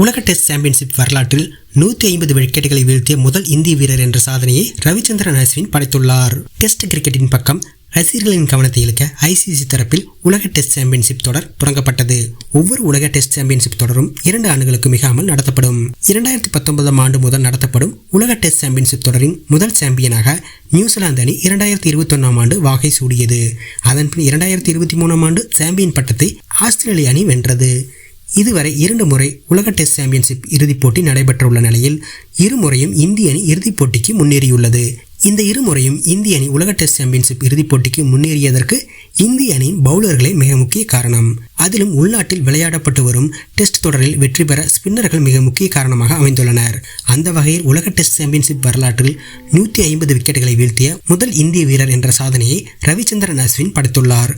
உலக test championship வரலாற்றில் நூற்றி ஐம்பது விக்கெட்டுகளை வீழ்த்திய முதல் இந்திய வீரர் என்ற சாதனையை ரவிச்சந்திரன் அஸ்வின் படைத்துள்ளார். டெஸ்ட் கிரிக்கெட்டின் பக்கம் ரசிகர்களின் கவனத்தை இழுக்க ஐசிசி தரப்பில் உலக டெஸ்ட் சாம்பியன்ஷிப் தொடர் தொடங்கப்பட்டது. ஒவ்வொரு உலக டெஸ்ட் சாம்பியன்ஷிப் தொடரும் இரண்டு ஆண்டுகளுக்கு மிகாமல் நடத்தப்படும். இரண்டாயிரத்தி பத்தொன்பதாம் ஆண்டு முதல் நடத்தப்படும் உலக டெஸ்ட் சாம்பியன்ஷிப் தொடரின் முதல் சாம்பியனாக நியூசிலாந்து அணி இரண்டாயிரத்தி இருபத்தொன்னாம் ஆண்டு வாகை சூடியது. அதன்பின் இரண்டாயிரத்தி இருபத்தி மூணாம் ஆண்டு சாம்பியன் பட்டத்தை ஆஸ்திரேலிய அணி வென்றது. இதுவரை இரண்டு முறை உலக டெஸ்ட் சாம்பியன்ஷிப் இறுதிப் போட்டி நடைபெற்றுள்ள நிலையில் இருமுறையும் இந்திய அணி இறுதிப் போட்டிக்கு முன்னேறியுள்ளது. இந்த இருமுறையும் இந்திய அணி உலக டெஸ்ட் சாம்பியன்ஷிப் இறுதிப் போட்டிக்கு முன்னேறியதற்கு இந்திய அணியின் பவுலர்களே மிக முக்கிய காரணம். அதிலும் உள்நாட்டில் விளையாடப்பட்டு வரும் டெஸ்ட் தொடரில் வெற்றி பெற ஸ்பின்னர்கள் மிக முக்கிய காரணமாக அமைந்துள்ளனர். அந்த வகையில் உலக டெஸ்ட் சாம்பியன்ஷிப் வரலாற்றில் நூற்றி ஐம்பது விக்கெட்டுகளை வீழ்த்திய முதல் இந்திய வீரர் என்ற சாதனையை ரவிச்சந்திரன் அஸ்வின் படைத்துள்ளார்.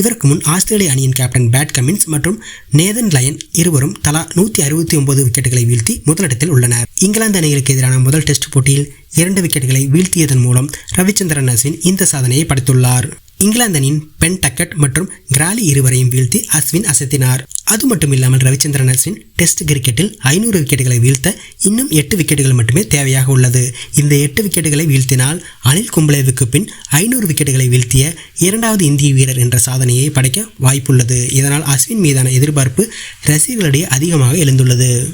இதற்கு முன் ஆஸ்திரேலிய அணியின் கேப்டன் பேட் கமின்ஸ் மற்றும் நேதன் லயன் இருவரும் தலா நூற்றி அறுபத்தி ஒன்பது விக்கெட்டுகளை வீழ்த்தி முதலிடத்தில் உள்ளனர். இங்கிலாந்து அணிகளுக்கு எதிரான முதல் டெஸ்ட் போட்டியில் இரண்டு விக்கெட்டுகளை வீழ்த்தியதன் மூலம் ரவிச்சந்திரன் அஸ்வின் இந்த சாதனையை படைத்துள்ளார். இங்கிலாந்து அணியின் பென் டக்கட் மற்றும் கிராலி இருவரையும் வீழ்த்தி அஸ்வின் அசத்தினார். அது மட்டும் இல்லாமல் ரவிச்சந்திரன் அஸ்வின் டெஸ்ட் கிரிக்கெட்டில் ஐநூறு விக்கெட்டுகளை வீழ்த்த இன்னும் எட்டு விக்கெட்டுகள் மட்டுமே தேவையாக உள்ளது. இந்த எட்டு விக்கெட்டுகளை வீழ்த்தினால் அனில் கும்பலேவுக்கு பின் ஐநூறு விக்கெட்டுகளை வீழ்த்திய இரண்டாவது இந்திய வீரர் என்ற சாதனையை படைக்க வாய்ப்புள்ளது. இதனால் அஸ்வின் மீதான எதிர்பார்ப்பு ரசிகர்களிடையே அதிகமாக எழுந்துள்ளது.